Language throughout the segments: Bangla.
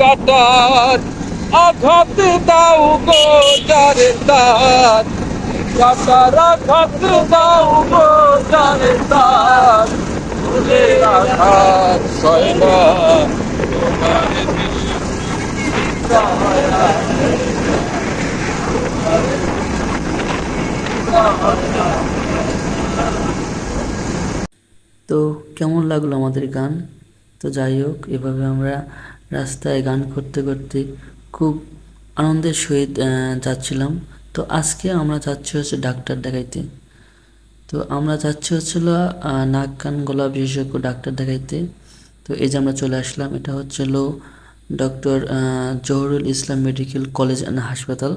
কাটার আঘাত দাও গো যারে তার। কাটার আঘাত দাও গো যারে তার। ভুলে আঘাত সয় না তোমার দিল তো কেমন লাগল আমাদের গান? তো যাই হোক, এভাবে আমরা রাস্তায় গান করতে করতে খুব আনন্দের সহিত যাচ্ছিলাম। তো আজকে আমরা যাচ্ছি হচ্ছে ডাক্তার দেখাইতে। তো আমরা যাচ্ছি হচ্ছিল নাক, কান, গলা বিশেষজ্ঞ ডাক্তার দেখাইতে। তো এই যে আমরা চলে আসলাম, এটা হচ্ছিল doctor Zahurul Islam medical college and হাসপাতাল।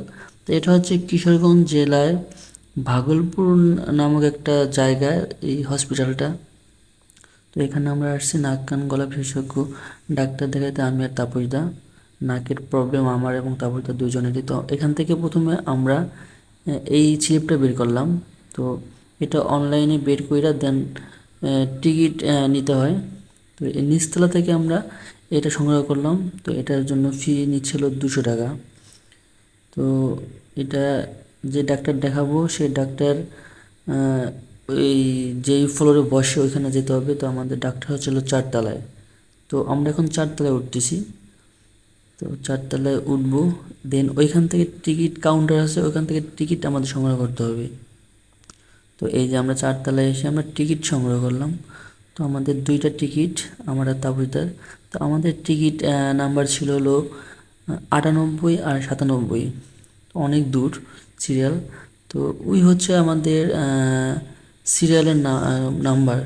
তো এটা হচ্ছে কিশোরগঞ্জ জেলায় ভাগলপুর নামক একটা জায়গায় এই হসপিটালটা তো এখানে আমরা আসছি, নাক, কান, গলা বিশেষজ্ঞ, ডাক্তার দেখাইতে, আমি আর তাপসদা। নাকের প্রবলেম আমার এবং তাপসদা দুজনেরই। তো এখান থেকে প্রথমে আমরা এই স্লিপটা বের করলাম। তো এটা অনলাইনে বের কইরা দেন টিকিট নিতে হয়। তো এই নিচতলা থেকে আমরা এটা সংগ্রহ করলাম। তো এটার জন্য ফি নিচ্ছিল দুশো টাকা। তো এটা যে ডাক্তার দেখাবো, সেই ডাক্তার ওই যেই ফ্লোরে বসে ওইখানে যেতে হবে। তো আমাদের ডাক্তার হচ্ছিল চারতলায়। তো আমরা এখন চারতলায় উঠতেছি। তো চারতলায় উঠবো। দেন ওইখান থেকে টিকিট কাউন্টার আছে, ওইখান থেকে টিকিট আমাদের সংগ্রহ করতে হবে। তো এই যে আমরা চারতলায় এসে আমরা টিকিট সংগ্রহ করলাম। তো আমাদের দুইটা টিকিট, আমার আর তাবুইদার তো আমাদের টিকিট নাম্বার ছিল হলো আটানব্বই আর সাতানব্বই। অনেক দূর সিরিয়াল তো ওই হচ্ছে আমাদের সিরিয়ালের নাম্বার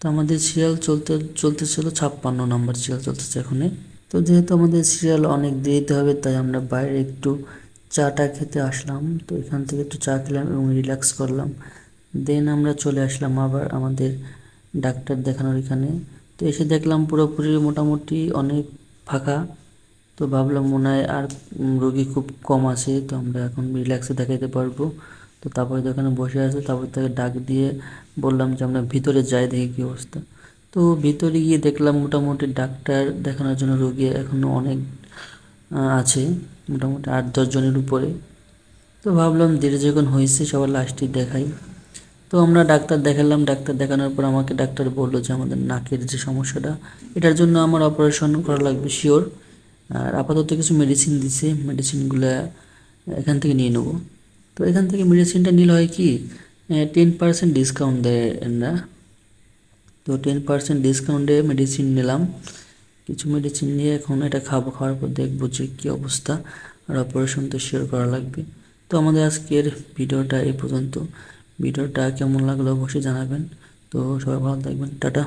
তো আমাদের সিরিয়াল চলতে, চলতেছিল ছাপ্পান্ন নাম্বার সিরিয়াল চলতেছে এখানে। তো যেহেতু আমাদের সিরিয়াল অনেক দেরিতে হবে, তাই আমরা বাইরে একটু চাটা খেতে আসলাম। তো এখান থেকে একটু চা খেলাম এবং রিল্যাক্স করলাম। দেন আমরা চলে আসলাম আবার আমাদের ডাক্তার দেখানোর এখানে। তো এসে দেখলাম পুরোপুরি মোটামুটি অনেক ফাঁকা। তো ভাবলাম মনে হয় আর রোগী খুব কম আছে, তো আমরা এখন রিল্যাক্সে দেখাইতে পারব। তো তারপরে তো ওখানে বসে আছে, তারপর তাকে ডাক দিয়ে বললাম যে আমরা ভিতরে যাই দেখি কী অবস্থা। তো ভিতরে গিয়ে দেখলাম মোটামুটি ডাক্তার দেখানোর জন্য রোগী এখনও অনেক আছে, মোটামুটি আট, দশ জনের উপরে। তো ভাবলাম দেরি যখন হয়েছে সবার লাস্টে দেখাই। তো আমরা ডাক্তার দেখালাম, ডাক্তার দেখানোর পর আমাকে ডাক্তার বলল যে আমাদের নাকের যে সমস্যাটা, এটার জন্য আমার অপারেশন করা লাগবে শিওর আর আপাতত কিছু মেডিসিন দিছে মেডিসিনগুলো এখান থেকে নিয়ে নেব। তো এখান থেকে মেডিসিনটা নিলে হয় কি টেন পার্সেন্ট ডিসকাউন্ট দেয় এরা। তো টেন পার্সেন্ট ডিসকাউন্টে মেডিসিন নিলাম। কিছু মেডিসিন নিয়ে এখন এটা খাব, খাওয়ার পর দেখব যে কী অবস্থা। আর অপারেশন তো শেয়ার করা লাগবে। তো আমাদের আজকের ভিডিওটা এই পর্যন্ত। ভিডিওটা কেমন লাগল অবশ্যই জানাবেন। তো সবাই ভালো থাকবেন। টাটা।